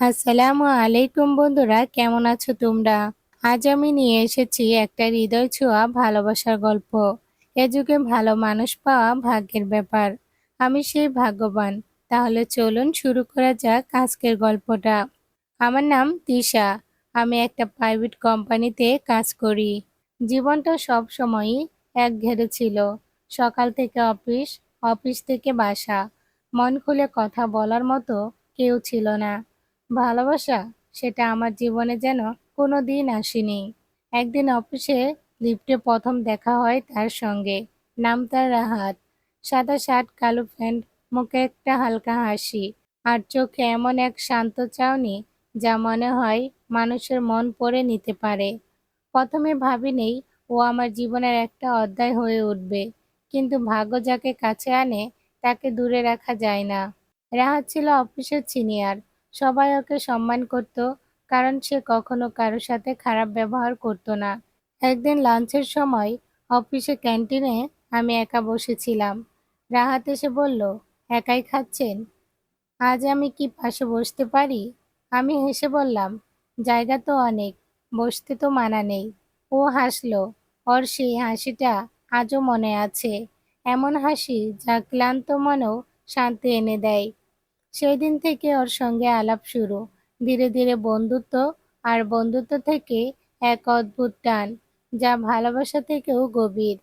আসসালামু আলাইকুম বন্ধুরা, কেমন আছো তোমরা? আজ আমি নিয়ে এসেছি একটা হৃদয় ছোঁয়া ভালোবাসার গল্প। এ যুগে ভালো মানুষ পাওয়া ভাগ্যের ব্যাপার। আমি সেই ভাগ্যবান। তাহলে চলুন শুরু করা যাক আজকের গল্পটা। আমার নাম তিশা। আমি একটা প্রাইভেট কোম্পানিতে কাজ করি। জীবনটা সব সময়ই এক ঘেরে ছিল। সকাল থেকে অফিস অফিস থেকে বাসা। মন খুলে কথা বলার মতো কেউ ছিল না। ভালোবাসা, সেটা আমার জীবনে যেন কোনো দিন আসেনি। একদিন অফিসে লিফটে প্রথম দেখা হয় তার সঙ্গে। নাম তার রাহাত। সাদা শার্ট, কালো প্যান্ট, মুখে একটা হালকা হাসি। আর চোখে এমন এক শান্ত চাউনি যা মনে হয় মানুষের মন পড়ে নিতে পারে। প্রথমে ভাবিনি ও আমার জীবনের একটা অধ্যায় হয়ে উঠবে, কিন্তু ভাগ্য যাকে কাছে আনে তাকে দূরে রাখা যায় না। রাহাত ছিল অফিসের সিনিয়র সবাই ওকে সম্মান করত, কারণ সে কখনো কারোর সাথে খারাপ ব্যবহার করত না। একদিন লাঞ্চের সময় অফিসে ক্যান্টিনে আমি একা বসেছিলাম। রাহাত এসে বলল, একাই খাচ্ছেন? আজ আমি কি পাশে বসতে পারি? আমি হেসে বললাম, জায়গা তো অনেক, বসতে তো মানা নেই। ও হাসলো, ওর সেই হাসিটা আজও মনে আছে। এমন হাসি যা ক্লান্ত মনেও শান্তি এনে দেয়। সেই দিন থেকে ওর সঙ্গে আলাপ শুরু। ধীরে ধীরে বন্ধুত্ব আর বন্ধুত্ব থেকে এক অদ্ভুত টান, যা ভালোবাসা থেকেও গভীর।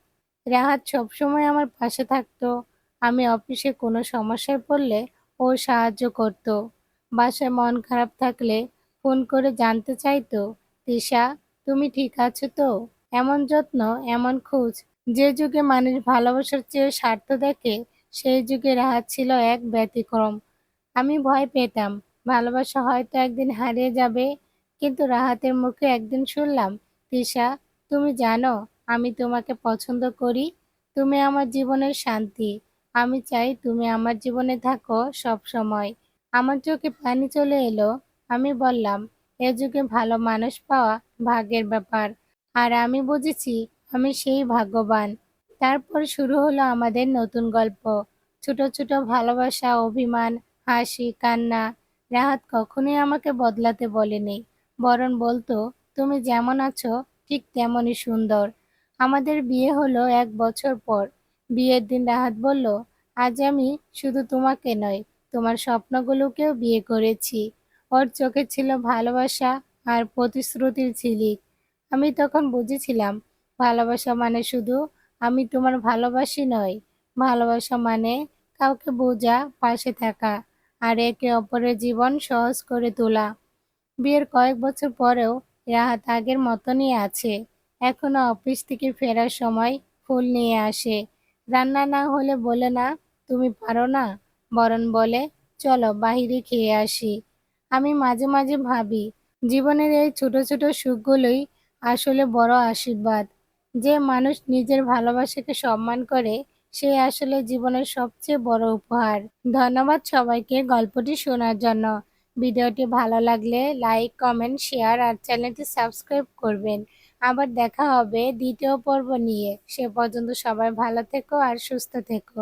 রাহাত সবসময় আমার পাশে থাকতো। আমি অফিসে কোনো সমস্যায় পড়লে ও সাহায্য করত। বাসায় মন খারাপ থাকলে ফোন করে জানতে চাইতো, তিশা, তুমি ঠিক আছো তো? এমন যত্ন, এমন খোঁজ। যে যুগে মানুষ ভালোবাসার চেয়ে স্বার্থ দেখে, সেই যুগে রাহাত ছিল এক ব্যতিক্রম। আমি ভয় পেতাম। ভালোবাসা হয়তো একদিন হারিয়ে যাবে, কিন্তু রাহাতের মুখে একদিন শুনলাম, তিশা, তুমি জানো, আমি তোমাকে পছন্দ করি, তুমি আমার জীবনের শান্তি। আমি চাই তুমি আমার জীবনে থাকো সব সময়। আমার চোখে পানি চলে এলো, আমি বললাম, এ যুগে ভালো মানুষ পাওয়া ভাগ্যের ব্যাপার। আর আমি বুঝেছি, আমি সেই ভাগ্যবান। তারপর শুরু হলো আমাদের নতুন গল্প। ছোট ছোট ভালোবাসা, অভিমান হাসি, কান্না, রাহাত কখনোই আমাকে বদলাতে বলেনি। বরং বলতো, তুমি যেমন আছো, ঠিক তেমনই সুন্দর। আমাদের বিয়ে হলো এক বছর পর। বিয়ের দিন রাহাত বলল, আজ আমি শুধু তোমাকে নয় তোমার স্বপ্নগুলোকেও বিয়ে করেছি। ওর চোখে ছিল ভালোবাসা আর প্রতিশ্রুতির ঝিলিক। আমি তখন বুঝেছিলাম, ভালোবাসা মানে শুধু আমি তোমার ভালোবাসি নয় ভালোবাসা মানে কাউকে বোঝা, পাশে থাকা। আর একে অপরের জীবন সহজ করে তোলা। বিয়ের কয়েক বছর পরেও রাহাত আগের মতনই আছে। এখনও অফিস থেকে ফেরার সময় ফুল নিয়ে আসে। রান্না না হলে বলে, না, তুমি পারো না। বরণ বলে, চলো, বাহিরে খেয়ে আসি। আমি মাঝে মাঝে ভাবি, জীবনের এই ছোট ছোট সুখগুলোই আসলে বড় আশীর্বাদ। যে মানুষ নিজের ভালোবাসাকে সম্মান করে সে আসলে জীবনের সবচেয়ে বড় উপহার। ধন্যবাদ সবাইকে গল্পটি শোনার জন্য। ভিডিওটি ভালো লাগলে লাইক, কমেন্ট, শেয়ার আর চ্যানেলটি সাবস্ক্রাইব করবেন। আবার দেখা হবে দ্বিতীয় পর্ব নিয়ে। সে পর্যন্ত সবাই ভালো থেকো আর সুস্থ থেকো।